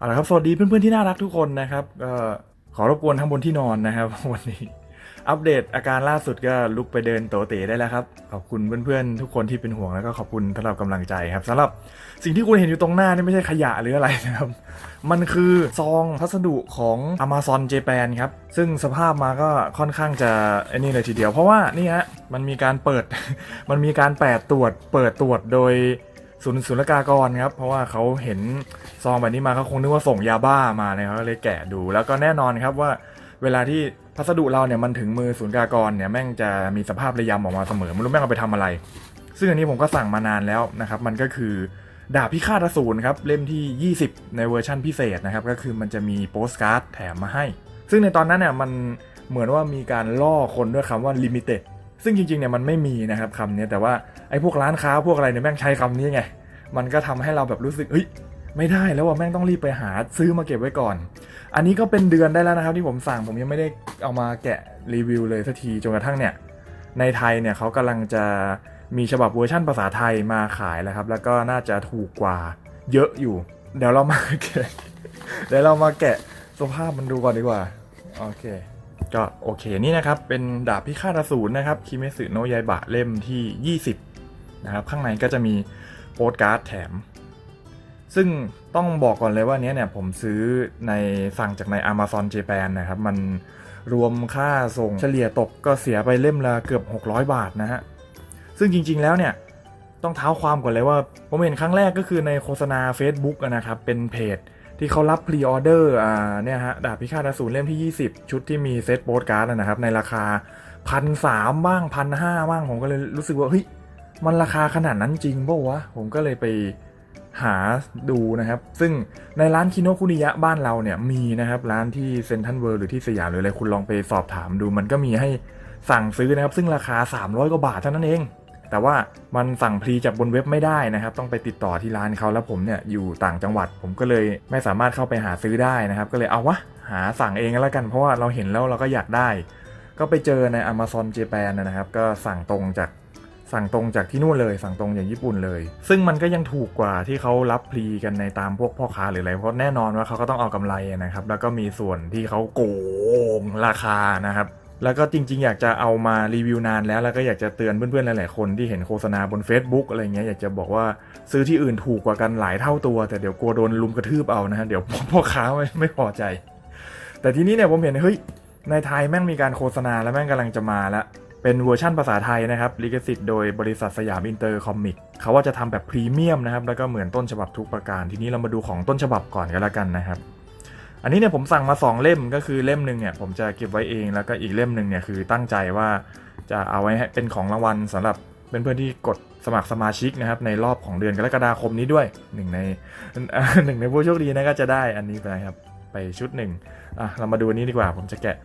เอาละครับสวัสดีเพื่อนๆที่น่ารักทุกคนนะครับก็ขอรบกวนทั้งบนที่นอนนะครับ วันนี้อัปเดตอาการล่าสุดก็ลุกไปเดินโตเตได้แล้วครับ ขอบคุณเพื่อนๆทุกคนที่เป็นห่วงแล้วก็ขอบคุณสำหรับกำลังใจครับสำหรับสิ่งที่คุณเห็นอยู่ตรงหน้านี่ไม่ใช่ขยะหรืออะไรนะครับ มันคือซองพัสดุของ Amazon Japan ครับ ซึ่งสภาพมาก็ค่อนข้างจะไอ้นี่เลยทีเดียว เพราะว่านี่ฮะมันมีการเปิด มันมีการแปดตรวจ เปิดตรวจโดย ศูนย์ศุลกากรครับ เพราะว่าเขาเห็นซองแบบนี้มาเขาคงนึกว่าส่งยาบ้ามาเนี่ยเขาเลยแกะดูแล้วก็แน่นอนครับว่าเวลาที่พัสดุเราเนี่ยมันถึงมือศูนย์กากรเนี่ยแม่งจะมีสภาพระยำออกมาเสมอไม่รู้แม่งเอาไปทำอะไร ซึ่งอันนี้ผมก็สั่งมานานแล้วนะครับมันก็คือดาบพิฆาตอสูรครับเล่มที่ 20 ในเวอร์ชั่นพิเศษนะครับก็คือมันจะมีโปสการ์ดแถมมาให้ ซึ่งในตอนนั้นเนี่ยมันเหมือนว่ามีการล่อคนด้วยคำว่า limited ซึ่งจริงๆเนี่ยมันไม่มีนะครับคำนี้แต่ว่าไอ้พวกร้านค้าพวกอะไรเนี่ยแม่งใช้คำนี้ไง มันก็ทำให้เราแบบรู้สึกเฮ้ยไม่ได้แล้วว่าแม่งต้องรีบไปหาซื้อมาเก็บไว้ก่อน อันนี้ก็เป็นเดือนได้แล้วนะครับที่ผมสั่งผมยังไม่ได้เอามาแกะรีวิวเลยสักทีจนกระทั่งเนี่ยในไทยเนี่ยเขากำลังจะมีฉบับเวอร์ชั่นภาษาไทยมาขายแล้วครับ แล้วก็น่าจะถูกกว่าเยอะอยู่ เดี๋ยวเรามาแกะเดี๋ยวเรามาแกะสภาพมันดูก่อนดีกว่า โอเค ก็โอเคนี่นะครับ เป็นดาบพิฆาตอสูรนะครับคิเมสึโนะยายบะเล่มที่ 20 นะครับ ข้างในก็จะมีโปสการ์ดแถม ซึ่งต้องบอกก่อนเลยว่าเนี้ยเนี่ยผมซื้อในสั่งจากใน Amazon Japan นะครับ มันรวมค่าส่งเฉลี่ยตกก็เสียไปเล่มละเกือบ 600 บาทนะฮะ ซึ่งจริงๆแล้วเนี่ยต้องเท้าความก่อนเลยว่า ผมเห็นครั้งแรกก็คือในโฆษณา Facebook นะครับ เป็นเพจ ที่เขารับพรีออเดอร์อ่าเนี่ยฮะดาบพิฆาตอสูรเล่มที่ 20 ชุดที่มีเซตโปสการ์ดนะครับ ในราคาพันสามบ้างพันห้าบ้างผมก็เลยรู้สึกว่าเฮ้ยมันราคาขนาดนั้นจริงเปล่าวะ ผมก็เลยไปหาดูนะครับ ซึ่งในร้านคิโนคุนิยะบ้านเราเนี่ยมีนะครับ ร้านที่เซนทันเวิร์หรือที่สยามหรืออะไรคุณลองไปสอบถามดู มันก็มีให้สั่งซื้อนะครับ ซึ่งราคา 300 กว่าบาทเท่านั้นเอง แต่ว่ามันสั่งพรีจากบนเว็บไม่ได้นะครับ ต้องไปติดต่อที่ร้านเขาแล้วผมเนี่ยอยู่ต่างจังหวัด ผมก็เลยไม่สามารถเข้าไปหาซื้อได้นะครับ ก็เลยเอาวะหาสั่งเองแล้วกันเพราะว่าเราเห็นแล้วเราก็อยากได้ ก็ไปเจอใน Amazon Japan นะครับ ก็สั่งตรงจากสั่งตรงจากที่นู่นเลยสั่งตรงจากญี่ปุ่นเลย ซึ่งมันก็ยังถูกกว่าที่เขารับพรีกันในตามพวกพ่อค้าหรืออะไรเพราะแน่นอนว่าเขาก็ต้องเอากำไรนะครับ แล้วก็มีส่วนที่เขาโกงราคานะครับ แล้วก็จริง ๆ อยากจะเอามารีวิวนานแล้ว แล้วก็อยากจะเตือนเพื่อนๆ หลายๆ คนที่เห็นโฆษณาบน Facebook อะไรเงี้ยอยากจะบอกว่าซื้อที่อื่นถูกกว่ากันหลายเท่าตัว แต่เดี๋ยวกลัวโดนลุมกระทืบเอานะฮะเดี๋ยวพ่อค้าไม่ไม่พอใจ แต่ทีนี้เนี่ยผมเห็นเฮ้ยในไทยแม่งมีการโฆษณาแล้วแม่งกำลังจะมาแล้วเป็นเวอร์ชั่นภาษาไทยนะครับลิขสิทธิ์โดยบริษัทสยามอินเตอร์คอมิกเขาว่าจะทำแบบพรีเมียมนะครับแล้วก็เหมือนต้นฉบับทุกประการ ทีนี้เรามาดูของต้นฉบับก่อนกันแล้วกันนะครับ อันนี้เนี่ยผมสั่งมา 2 เล่มก็คือเล่มหนึ่งเนี่ยผมจะเก็บไว้เองแล้วก็อีกเล่มหนึ่งเนี่ยคือตั้งใจว่าจะเอาไว้ให้เป็นของรางวัลสำหรับเพื่อนๆที่กดสมัครสมาชิกนะครับในรอบของเดือนกรกฎาคมนี้ด้วยหนึ่งในหนึ่งในผู้โชคดีนะก็จะได้อันนี้ไปครับไปชุดหนึ่งอะเรามาดูนนี้ดีกว่า ผมจะแกะ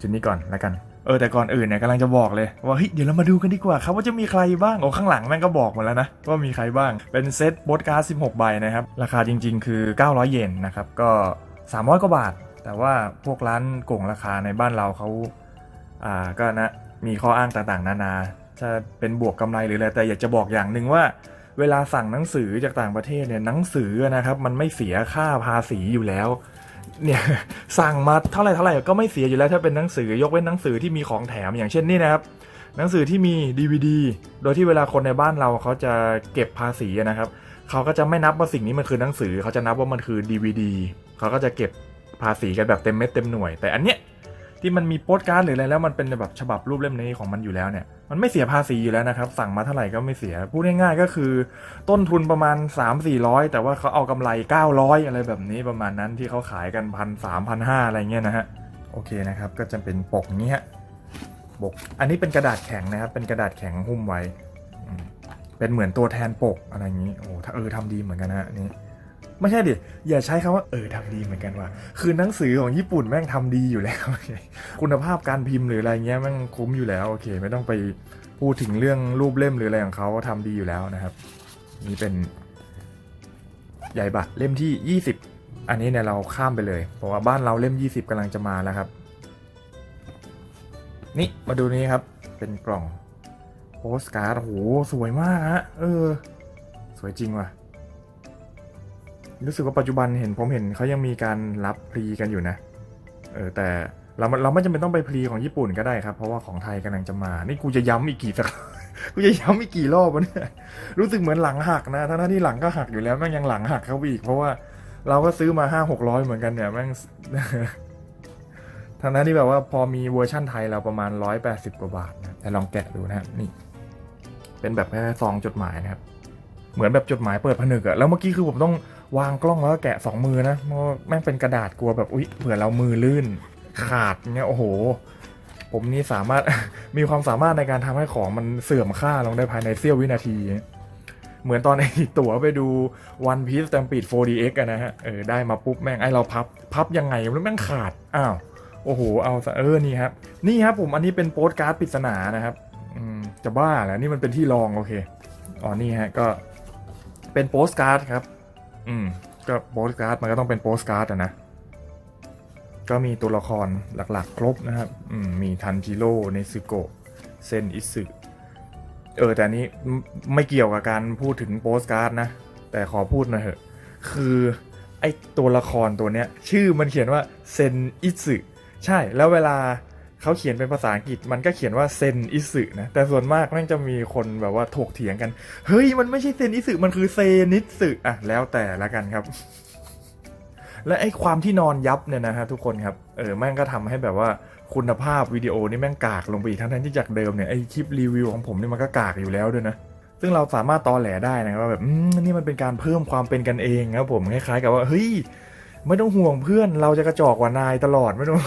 ชุดนี้ก่อนแล้วกันเออแต่ก่อนอื่นเนี่ยกำลังจะบอกเลยว่าเฮ้ยเดี๋ยวเรามาดูกันดีกว่าครับว่าจะมีใครบ้างโอ้ข้างหลังแม่งก็บอกหมดแล้วนะว่ามีใครบ้างเป็นเซตโบสการ์ด16 ใบนะครับราคาจริง ๆ คือ 900 เยนนะครับก็ 300 กว่าบาท แต่ว่าพวกร้านโก่งราคาในบ้านเราเขาอ่าก็นะมีข้ออ้างต่างๆ นานา จะเป็นบวกกำไรหรืออะไรแต่อยากจะบอกอย่างหนึ่งว่า เวลาสั่งหนังสือจากต่างประเทศเนี่ยหนังสือนะครับมันไม่เสียค่าภาษีอยู่แล้วเนี่ยสั่งมาเท่าไหร่เท่าไหร่ก็ไม่เสียอยู่แล้วถ้าเป็นหนังสือยกเว้นหนังสือที่มีของแถมอย่างเช่นนี่นะครับหนังสือที่มี DVD โดยที่เวลาคนในบ้านเราเขาจะเก็บภาษีนะครับเขาก็จะไม่นับว่าสิ่งนี้มันคือหนังสือเขาจะนับว่ามันคือ DVD เขาก็จะเก็บภาษีกันแบบเต็มเม็ดเต็มหน่วย แต่อันเนี้ยที่มันมีโปสการ์ดหรืออะไรแล้วมันเป็นแบบฉบับรูปเล่มนี้ของมันอยู่แล้วเนี่ยมันไม่เสียภาษีอยู่แล้วนะครับสั่งมาเท่าไหร่ก็ไม่เสียพูดง่ายๆก็คือ ต้นทุนประมาณ 3 4 0 0 แต่ว่าเขาเอากำไร 900 อะไรแบบนี้ประมาณนั้นที่เขาขายกันพันสามพันห้าอะไรเงี้ยนะฮะโอเคนะครับก็จะเป็นปกนี้ฮะปกอันนี้เป็นกระดาษแข็งนะครับเป็นกระดาษแข็งหุ้มไว้เป็นเหมือนตัวแทนปกอะไรอย่างนี้โอ้ถ้าเออทำดีเหมือนกันนะนนี้ ไม่ใช่ดิ อย่าใช้คำว่าเออทำดีเหมือนกันว่ะ คือหนังสือของญี่ปุ่นแม่งทำดีอยู่แล้ว คุณภาพการพิมพ์หรืออะไรเงี้ยแม่งคุ้มอยู่แล้วโอเค ไม่ต้องไปพูดถึงเรื่องรูปเล่มหรืออะไรของเขาทำดีอยู่แล้วนะครับ นี่เป็นใหญ่บัตรเล่มที่ 20 อันนี้เนี่ยเราข้ามไปเลย เพราะว่าบ้านเราเล่ม 20กำลังจะมาแล้วครับ นี่มาดูนี้ครับ เป็นกล่องโปสการ์ดโอ้โหสวยมากฮะเออ สวยจริงว่ะ รู้สึกว่าปัจจุบันเห็นผมเห็นเขายังมีการรับพรีกันอยู่นะ เออแต่เราเราไม่จำเป็นต้องไปพรีของญี่ปุ่นก็ได้ครับ เพราะว่าของไทยกำลังจะมา นี่กูจะย้ำอีกกี่สักกูจะย้ำอีกกี่รอบวะเนี่ย รู้สึกเหมือนหลังหักนะทั้งที่หลังก็หักอยู่แล้วแม่งยังหลังหักเข้าไปอีก เพราะว่าเราก็ซื้อมาห้าหกร้อยเหมือนกันเนี่ยแม่งทั้งนั้นที่แบบว่าพอมีเวอร์ชั่นไทยเราประมาณร้อยแปดสิบกว่าบาทนะแต่ลองแกะดูนะครับนี่ เป็นแบบแค่ซองจดหมายนะครับ เหมือนแบบจดหมายเปิดผนึกอะแล้วเมื่อกี้คือผมต้อง วางกล้องแล้วก็แกะสองมือนะเพราะแม่งเป็นกระดาษกลัวแบบอุ๊ยเผื่อเรามือลื่น ขาดเงี้ยโอ้โห ผมนี่สามารถมีความสามารถในการทำให้ของมันเสื่อมค่าลงได้ภายในเสี้ยววินาที เหมือนตอนไอตั๋วไปดู One Piece Stampede 4DX อะนะฮะเออได้มาปุ๊บแม่งไอเราพับ พับยังไงแล้วแม่งขาดอ้าวโอ้โหเอาเออนี่ครับนี่ครับผมอันนี้เป็นโปสการ์ดปริศนานะครับอืมจะบ้าเหรอนี่มันเป็นที่รองโอเคอ๋อนี่ฮะก็เป็นโปสการ์ดครับ อืม ก็โปสการ์ดมันก็ต้องเป็นโปสการ์ดอะนะ ก็มีตัวละครหลักๆ ครบนะครับอืมมีทันจิโร่เนซึโกะเซนอิสึเออแต่นี้ไม่ไม่เกี่ยวกับการพูดถึงโปสการ์ดนะ แต่ขอพูดหน่อยเถอะ คือไอตัวละครตัวเนี้ย ชื่อมันเขียนว่าเซนอิสึใช่แล้วเวลา เขาเขียนเป็นภาษาอังกฤษมันก็เขียนว่าเซนอิสึนะแต่ส่วนมากแม่งจะมีคนแบบว่าถกเถียงกัน เฮ้ยมันไม่ใช่เซนอิสึมันคือเซนิสึอะแล้วแต่ละกันครับ และไอ้ความที่นอนยับเนี่ยนะฮะทุกคนครับเออแม่งก็ทำให้แบบว่าคุณภาพวิดีโอนี่แม่งกากลงไปอีกทั้งที่จากเดิมเนี่ยไอ้คลิปรีวิวของผมนี่มันก็กากอยู่แล้วด้วยนะซึ่งเราสามารถตอแหลได้นะครับว่าแบบนี่มันเป็นการเพิ่มความเป็นกันเองครับผมคล้ายๆกับว่าเฮ้ยไม่ต้องห่วงเพื่อนเราจะกระจอกกว่านายตลอดไม่ต้อง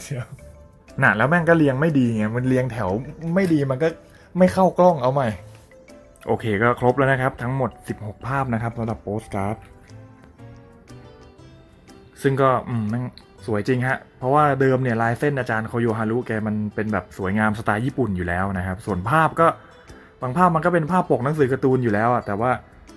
เชียว น่ะแล้วแม่งก็เรียงไม่ดีไงมันเรียงแถวไม่ดีมันก็ไม่เข้ากล้องเอาใหม่ โอเคก็ครบแล้วนะครับ ทั้งหมด 16 ภาพนะครับสำหรับโปสการ์ดซึ่งก็อืมแม่งสวยจริงฮะ เพราะว่าเดิมเนี่ยลายเส้นอาจารย์โคโยฮารุแกมันเป็นแบบสวยงามสไตล์ญี่ปุ่นอยู่แล้วนะครับ ส่วนภาพก็บางภาพมันก็เป็นภาพปกหนังสือการ์ตูนอยู่แล้วอะแต่ว่า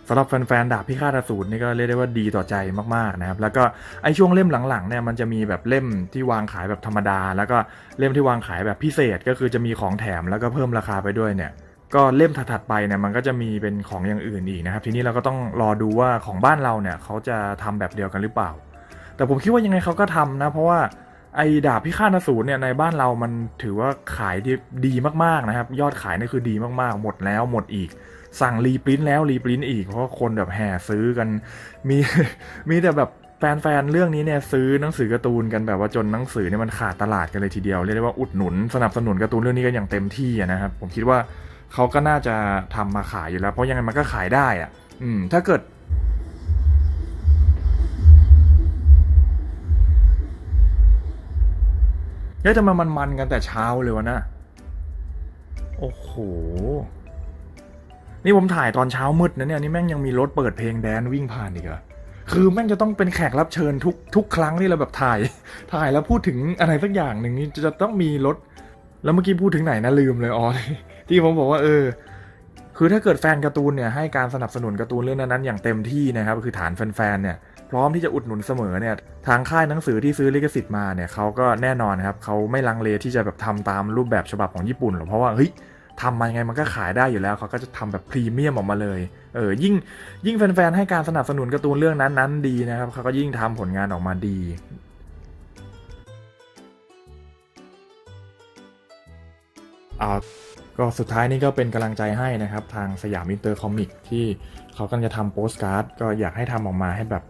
สำหรับแฟนๆดาบพิฆาตอสูรนี่ก็เรียกได้ว่าดีต่อใจมากๆนะครับ แล้วก็ไอช่วงเล่มหลังๆเนี่ยมันจะมีแบบเล่มที่วางขายแบบธรรมดา แล้วก็เล่มที่วางขายแบบพิเศษก็คือจะมีของแถมแล้วก็เพิ่มราคาไปด้วยเนี่ยก็เล่มถัดๆไปเนี่ยมันก็จะมีเป็นของอย่างอื่นอีกนะครับ ทีนี้เราก็ต้องรอดูว่าของบ้านเราเนี่ยเขาจะทำแบบเดียวกันหรือเปล่า แต่ผมคิดว่ายังไงเขาก็ทำนะ เพราะว่าไอ้ดาบพิฆาตอสูรเนี่ยในบ้านเรามันถือว่าขายดีดีมากๆนะครับ ยอดขายนี่คือดีมากๆ หมดแล้วหมดอีก สั่งรีปริ้นแล้วรีปริ้นอีก เพราะคนแบบแห่ซื้อกันมีมีแต่แบบแฟนๆ เรื่องนี้เนี่ยซื้อหนังสือการ์ตูนกันแบบว่าจนหนังสือเนี่ยมันขาดตลาดกันเลยทีเดียวเรียกได้ว่าอุดหนุนสนับสนุนการ์ตูนเรื่องนี้กันอย่างเต็มที่นะครับผมคิดว่าเขาก็น่าจะทำมาขายอยู่แล้ว เพราะยังไงมันก็ขายได้อะ อืม ถ้าเกิดเฮ้ยทำไมมันมันกันแต่เช้าเลยวะนะ โอ้โห นี่ผมถ่ายตอนเช้ามืดนะเนี่ยนี่แม่งยังมีรถเปิดเพลงแดนวิ่งผ่านอีกอะคือแม่งจะต้องเป็นแขกรับเชิญทุกทุกครั้งที่เราแบบถ่าย ถ่ายแล้วพูดถึงอะไรสักอย่างหนึ่งนี่จะต้องมีรถ แล้วเมื่อกี้พูดถึงไหนนะลืมเลยอ๋อที่ผมบอกว่าเออ คือถ้าเกิดแฟนการ์ตูนเนี่ยให้การสนับสนุนการ์ตูนเรื่องนั้นๆอย่างเต็มที่นะครับคือฐานแฟนๆเนี่ยพร้อมที่จะอุดหนุนเสมอเนี่ยทางค่ายหนังสือที่ซื้อลิขสิทธิ์มาเนี่ยเขาก็แน่นอนครับเขาไม่ลังเลที่จะแบบทำตามรูปแบบฉบับของญี่ปุ่นหรอกเพราะว่าเฮ้ย ทำมายังไงมันก็ขายได้อยู่แล้วเขาก็จะทำแบบพรีเมียมออกมาเลยเออยิ่งยิ่งแฟนๆให้การสนับสนุนการ์ตูนเรื่องนั้นๆดีนะครับเขาก็ยิ่งทำผลงานออกมาดีอ่าก็สุดท้ายนี่ก็เป็นกำลังใจให้นะครับ ทางสยามอินเตอร์คอมิกที่เขากำลังจะทำโปสการ์ดก็อยากให้ทำออกมาให้แบบ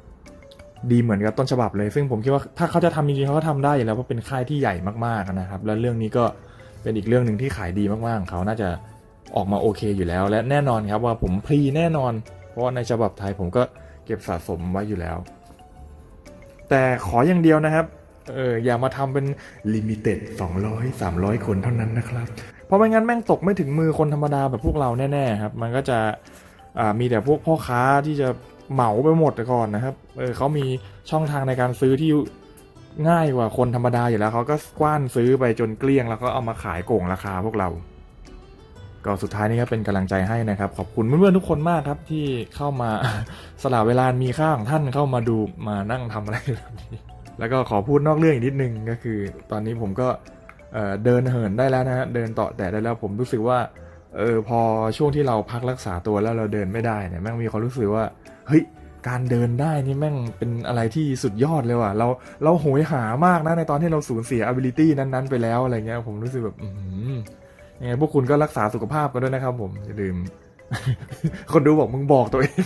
ดีเหมือนกับต้นฉบับเลย ซึ่งผมคิดว่าถ้าเขาจะทำจริงๆเขาก็ทำได้อยู่แล้วเพราะเป็นค่ายที่ใหญ่มากๆนะครับ แล้วเรื่องนี้ก็ เป็นอีกเรื่องหนึ่งที่ขายดีมากๆของเขาน่าจะออกมาโอเคอยู่แล้ว และแน่นอนครับว่าผมพรีแน่นอน เพราะในฉบับไทยผมก็เก็บสะสมไว้อยู่แล้ว แต่ขออย่างเดียวนะครับเอออย่ามาทำเป็นลิมิเต็ด200 300 คนเท่านั้นนะครับ เพราะไม่งั้นแม่งตกไม่ถึงมือคนธรรมดาแบบพวกเราแน่ๆครับ มันก็จะมีแต่พวกพ่อค้าที่จะเหมาไปหมดก่อนนะครับเออเขามีช่องทางในการซื้อที่ ง่ายกว่าคนธรรมดาอยู่แล้วเขาก็กว้านซื้อไปจนเกลี้ยงแล้วก็เอามาขายโก่งราคาพวกเรา ก็สุดท้ายนี้ก็เป็นกำลังใจให้นะครับ ขอบคุณเพื่อนๆทุกคนมากครับที่เข้ามาสละเวลามีค่าของท่านเข้ามาดูมานั่งทำอะไรแบบนี้แล้วก็ขอพูดนอกเรื่องอีกนิดนึงก็คือ ตอนนี้ผมก็เเดินเหินได้แล้วนะฮะเดินต่อแต่ได้แล้วผมรู้สึกว่าเออพอช่วงที่เราพักรักษาตัวแล้วเราเดินไม่ได้เนี่ยแม่งมีความรู้สึกว่าเฮ้ย การเดินได้นี่แม่งเป็นอะไรที่สุดยอดเลยว่ะ เราเราโหยหามากนะในตอนที่เราสูญเสีย ability นั้นๆ ไปแล้วอะไรเงี้ย ผมรู้สึกแบบยังไงพวกคุณก็รักษาสุขภาพกันด้วยนะครับผม อย่าลืม คนดูบอกมึงบอกตัวเอง